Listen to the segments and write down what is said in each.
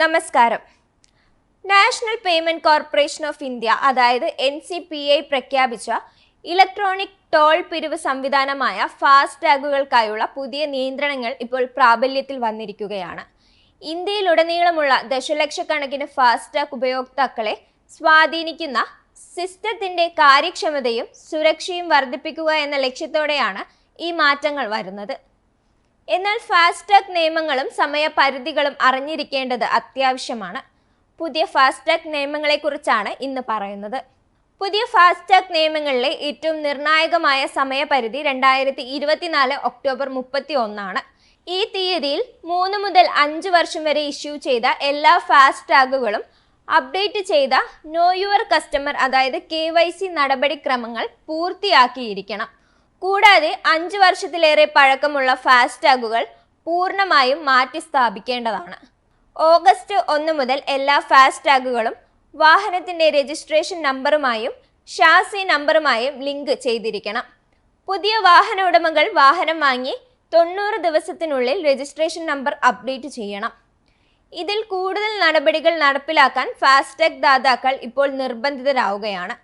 നമസ്കാരം. National payment corporation of India അതായത് N C P I പ്രഖ്യാപിച്ച ഇലക്ട്രോണിക് ടോൾ പിരിവ് സംവിധാനമായ ഫാസ്ടാഗുകൾക്കായുള്ള പുതിയ നിയന്ത്രണങ്ങൾ ഇപ്പോൾ പ്രാബല്യത്തിൽ വന്നിരിക്കുകയാണ്. ഇന്ത്യയിലുടനീളമുള്ള ദശലക്ഷക്കണക്കിന് ഫാസ്ടാഗ് ഉപയോക്താക്കളെ സ്വാധീനിക്കുന്ന സിസ്റ്റത്തിന്റെ കാര്യക്ഷമതയും സുരക്ഷയും വർദ്ധിപ്പിക്കുക എന്ന ലക്ഷ്യത്തോടെയാണ് ഈ മാറ്റങ്ങൾ വരുന്നത്. എന്നാൽ ഫാസ്ടാഗ് നിയമങ്ങളും സമയപരിധികളും അറിഞ്ഞിരിക്കേണ്ടത് അത്യാവശ്യമാണ്. പുതിയ ഫാസ്ടാഗ് നിയമങ്ങളെക്കുറിച്ചാണ് ഇന്ന് പറയുന്നത്. പുതിയ ഫാസ്ടാഗ് നിയമങ്ങളിലെ ഏറ്റവും നിർണായകമായ സമയപരിധി രണ്ടായിരത്തി ഇരുപത്തിനാല് ഒക്ടോബർ മുപ്പത്തി ഒന്നാണ് ഈ തീയതിയിൽ മൂന്ന് മുതൽ അഞ്ച് വർഷം വരെ ഇഷ്യൂ ചെയ്ത എല്ലാ ഫാസ്ടാഗുകളും അപ്ഡേറ്റ് ചെയ്ത നോ യുവർ കസ്റ്റമർ അതായത് കെ വൈ സി നടപടിക്രമങ്ങൾ പൂർത്തിയാക്കിയിരിക്കണം. കൂടാതെ അഞ്ച് വർഷത്തിലേറെ പഴക്കമുള്ള ഫാസ്ടാഗുകൾ പൂർണമായും മാറ്റി സ്ഥാപിക്കേണ്ടതാണ്. ഓഗസ്റ്റ് ഒന്ന് മുതൽ എല്ലാ ഫാസ്ടാഗുകളും വാഹനത്തിന്റെ രജിസ്ട്രേഷൻ നമ്പറുമായും ഷാസി നമ്പറുമായും ലിങ്ക് ചെയ്തിരിക്കണം. പുതിയ വാഹന ഉടമകൾ വാഹനം വാങ്ങി തൊണ്ണൂറ് ദിവസത്തിനുള്ളിൽ രജിസ്ട്രേഷൻ നമ്പർ അപ്ഡേറ്റ് ചെയ്യണം. ഇതിൽ കൂടുതൽ നടപടികൾ നടപ്പിലാക്കാൻ ഫാസ്ടാഗ് ദാതാക്കൾ ഇപ്പോൾ നിർബന്ധിതരാവുകയാണ്.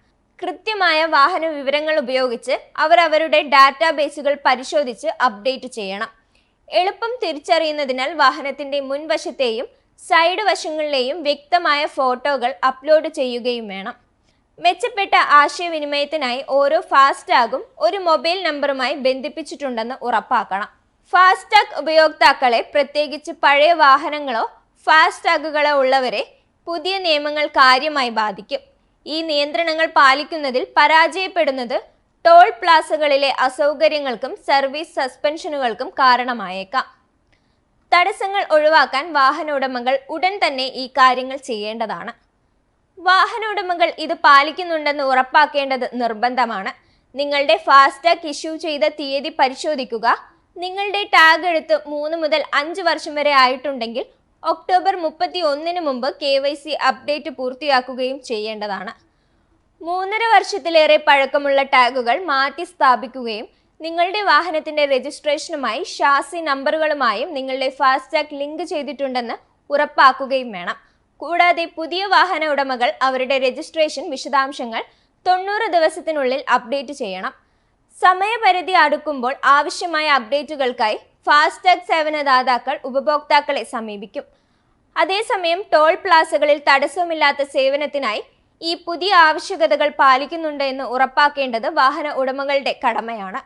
കൃത്യമായ വാഹന വിവരങ്ങൾ ഉപയോഗിച്ച് അവർ അവരുടെ ഡാറ്റാബേസുകൾ പരിശോധിച്ച് അപ്ഡേറ്റ് ചെയ്യണം. എളുപ്പം തിരിച്ചറിയുന്നതിനാൽ വാഹനത്തിന്റെ മുൻവശത്തെയും സൈഡ് വശങ്ങളിലെയും വ്യക്തമായ ഫോട്ടോകൾ അപ്ലോഡ് ചെയ്യുകയും വേണം. മെച്ചപ്പെട്ട ആശയവിനിമയത്തിനായി ഓരോ ഫാസ്ടാഗും ഒരു മൊബൈൽ നമ്പറുമായി ബന്ധിപ്പിച്ചിട്ടുണ്ടെന്ന് ഉറപ്പാക്കണം. ഫാസ്ടാഗ് ഉപയോക്താക്കളെ പ്രത്യേകിച്ച് പഴയ വാഹനങ്ങളോ ഫാസ്ടാഗുകളോ ഉള്ളവരെ പുതിയ നിയമങ്ങൾ കാര്യമായി ബാധിക്കും. ഈ നിയന്ത്രണങ്ങൾ പാലിക്കുന്നതിൽ പരാജയപ്പെടുന്നത് ടോൾ പ്ലാസകളിലെ അസൗകര്യങ്ങൾക്കും സർവീസ് സസ്പെൻഷനുകൾക്കും കാരണമായേക്കാം. തടസ്സങ്ങൾ ഒഴിവാക്കാൻ വാഹന ഉടമകൾ ഉടൻ തന്നെ ഈ കാര്യങ്ങൾ ചെയ്യേണ്ടതാണ്. വാഹന ഉടമകൾ ഇത് പാലിക്കുന്നുണ്ടെന്ന് ഉറപ്പാക്കേണ്ടത് നിർബന്ധമാണ്. നിങ്ങളുടെ ഫാസ്ടാഗ് ഇഷ്യൂ ചെയ്ത തീയതി പരിശോധിക്കുക. നിങ്ങളുടെ ടാഗ് എടുത്ത് മൂന്ന് മുതൽ അഞ്ച് വർഷം വരെ ആയിട്ടുണ്ടെങ്കിൽ ഒക്ടോബർ മുപ്പത്തി ഒന്നിന് മുമ്പ് കെ വൈ സി അപ്ഡേറ്റ് പൂർത്തിയാക്കുകയും ചെയ്യേണ്ടതാണ്. മൂന്നര വർഷത്തിലേറെ പഴക്കമുള്ള ടാഗുകൾ മാറ്റി സ്ഥാപിക്കുകയും നിങ്ങളുടെ വാഹനത്തിന്റെ രജിസ്ട്രേഷനുമായി ഷാസി നമ്പറുകളുമായും നിങ്ങളുടെ ഫാസ്ടാഗ് ലിങ്ക് ചെയ്തിട്ടുണ്ടെന്ന് ഉറപ്പാക്കുകയും വേണം. കൂടാതെ പുതിയ വാഹന ഉടമകൾ അവരുടെ രജിസ്ട്രേഷൻ വിശദാംശങ്ങൾ തൊണ്ണൂറ് ദിവസത്തിനുള്ളിൽ അപ്ഡേറ്റ് ചെയ്യണം. സമയപരിധി അടുക്കുമ്പോൾ ആവശ്യമായ അപ്ഡേറ്റുകൾക്കായി ഫാസ്ടാഗ് സേവനദാതാക്കൾ ഉപഭോക്താക്കളെ സമീപിക്കും. അതേസമയം ടോൾ പ്ലാസകളിൽ തടസ്സമില്ലാത്ത സേവനത്തിനായി ഈ പുതിയ ആവശ്യകതകൾ പാലിക്കുന്നുണ്ട് എന്ന് ഉറപ്പാക്കേണ്ടത് വാഹന ഉടമകളുടെ കടമയാണ്.